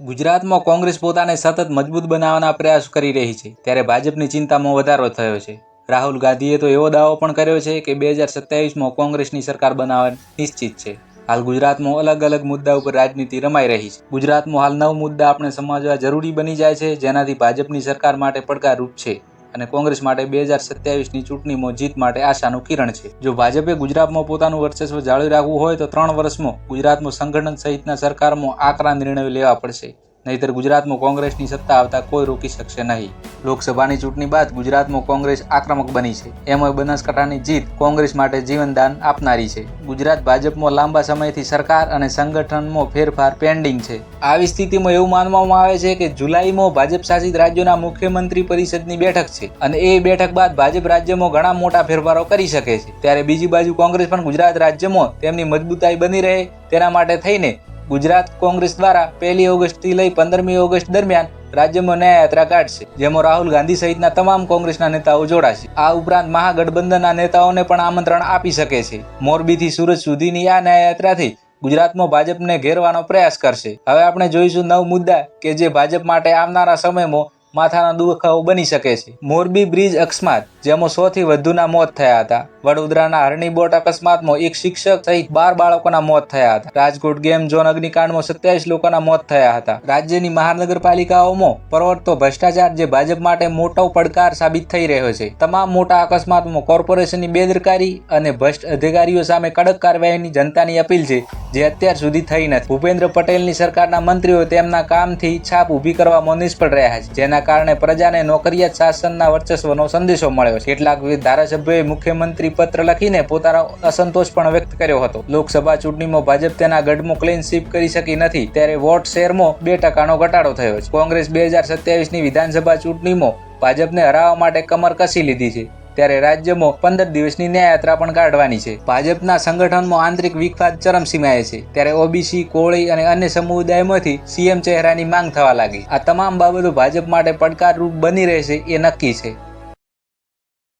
ગુજરાતમાં કોંગ્રેસ પોતાને સતત મજબૂત બનાવવાના પ્રયાસ કરી રહી છે, ત્યારે ભાજપની ચિંતામાં વધારો થયો છે. રાહુલ ગાંધીએ તો એવો દાવો પણ કર્યો છે કે બે હજાર સત્યાવીસમાં કોંગ્રેસની સરકાર બનાવવા નિશ્ચિત છે. હાલ ગુજરાતમાં અલગ અલગ મુદ્દા ઉપર રાજનીતિ રમાઈ રહી છે. ગુજરાતમાં હાલ નવ મુદ્દા આપણે સમજવા જરૂરી બની જાય છે, જેનાથી ભાજપની સરકાર માટે પડકારરૂપ છે. અને કોંગ્રેસ માટે બે હજાર સત્યાવીસની ચૂંટણીમાં જીત માટે આશાનું કિરણ છે. જો ભાજપે ગુજરાતમાં પોતાનું વર્ચસ્વ જાળવી રાખવું હોય તો ત્રણ વર્ષમાં ગુજરાતમાં સંગઠન સહિતના સરકારમાં આકરા નિર્ણયો લેવા પડશે. નહીતર ગુજરાતમાં કોંગ્રેસની સત્તા આવતા કોઈ રોકી શકશે નહીં. લોકસભાની ચૂંટણી બાદ ગુજરાતમાં કોંગ્રેસ આક્રમક બની છે. એમાં બનાસકાંઠાની જીત કોંગ્રેસ માટે જીવનદાન આપનારી છે. ગુજરાત ભાજપમાં લાંબા સમયથી સરકાર અને સંગઠનમાં ફેરફાર પેન્ડિંગ છે. આવી સ્થિતિમાં એવું માનવામાં આવે છે કે જુલાઈમાં ભાજપ શાસિત રાજ્યોના મુખ્યમંત્રી પરિષદની બેઠક છે અને એ બેઠક બાદ ભાજપ રાજ્યમાં ઘણા મોટા ફેરફારો કરી શકે છે. ત્યારે બીજી બાજુ કોંગ્રેસ પણ ગુજરાત રાજ્યમાં તેમની મજબૂતાઈ બની રહે તેના માટે થઈને ગુજરાત કોંગ્રેસ દ્વારા પહેલી ઓગસ્ટથી લઈ પંદરમી ઓગસ્ટ દરમિયાન રાજ્યમાં ન્યાયયાત્રા કાઢશે, જેમાં રાહુલ ગાંધી સહિતના તમામ કોંગ્રેસના નેતાઓ જોડાશે. આ ઉપરાંત મહાગઠબંધનના નેતાઓને પણ આમંત્રણ આપી શકે છે. મોરબીથી સુરત સુધીની આ ન્યાયયાત્રાથી ગુજરાતમાં ભાજપને ઘેરવાનો પ્રયાસ કરશે. હવે આપણે જોઈશું નવ મુદ્દા કે જે ભાજપ માટે આવનારા સમયમાં માથાના દુખાવો બની શકે છે. મોરબી બ્રિજ અકસ્માત, જેમાં સૌથી વધુના મોત થયા હતા. વડોદરાના હરણી બોટ અકસ્માતમાં એક શિક્ષક સહિત બાર બાળકોના મોત થયા હતા. રાજકોટ ગેમ ઝોન અગ્નિકાંડમાં સત્યાવીસ લોકોના મોત થયા હતા. રાજ્યની મહાનગરપાલિકાઓમાં પ્રવર્તતો ભ્રષ્ટાચાર જે ભાજપ માટે મોટો પડકાર સાબિત થઈ રહ્યો છે. તમામ મોટા અકસ્માતમાં કોર્પોરેશનની બેદરકારી અને ભ્રષ્ટ અધિકારીઓ સામે કડક કાર્યવાહીની જનતાની અપીલ છે. જે અત્યાર સુધી થઈ નથી. ભૂપેન્દ્ર પટેલની સરકારના મંત્રીઓ તેમના કામથી છાપ ઊભી કરવામાં નિષ્ફળ રહ્યા છે, જેના કારણે પ્રજાને નોકરિયાત શાસનના વર્ચસ્વનો સંદેશો મળ્યો છે. કેટલાક ધારાસભ્યોએ મુખ્યમંત્રી પત્ર લખીને પોતાનો અસંતોષ પણ વ્યક્ત કર્યો હતો. લોકસભા ચૂંટણીમાં ભાજપ તેના ગઢમાં ક્લીન સ્વીપ કરી શકી નથી, ત્યારે વોટ શેરમાં બે ટકાનો ઘટાડો થયો છે. કોંગ્રેસ બે હજાર સત્યાવીસની વિધાનસભા ચૂંટણીમાં ભાજપને હરાવવા માટે કમર કસી લીધી છે. ત્યારે રાજ્યમાં પંદર દિવસની ન્યાયયાત્રા પણ કાઢવાની છે. ભાજપના સંગઠનમાં આંતરિક વિખવાદ ચરમસીમાએ છે. ત્યારે ઓબીસી, કોળી અને અન્ય સમુદાયમાંથી સીએમ ચહેરાની માંગ થવા લાગી. આ તમામ બાબતો ભાજપ માટે પડકારરૂપ બની રહેશે એ નક્કી છે.